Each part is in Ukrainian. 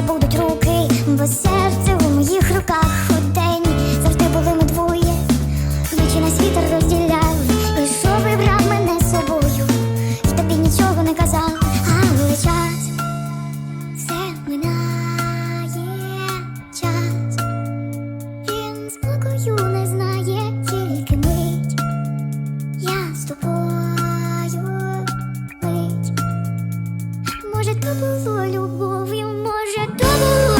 будуть руки, бо серце. Може, то було любов'ю, може, то було.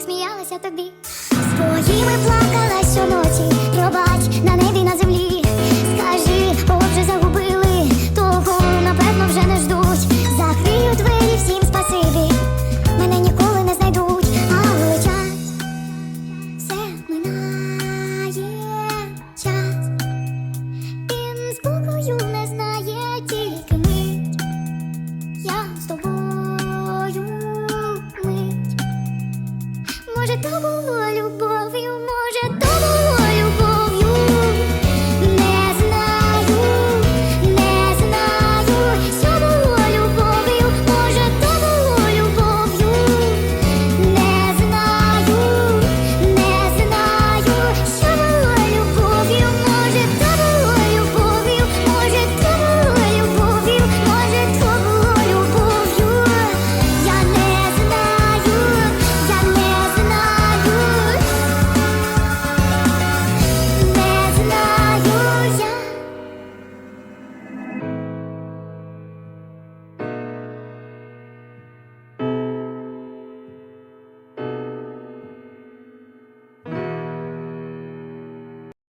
сміялася тобі своїми планами.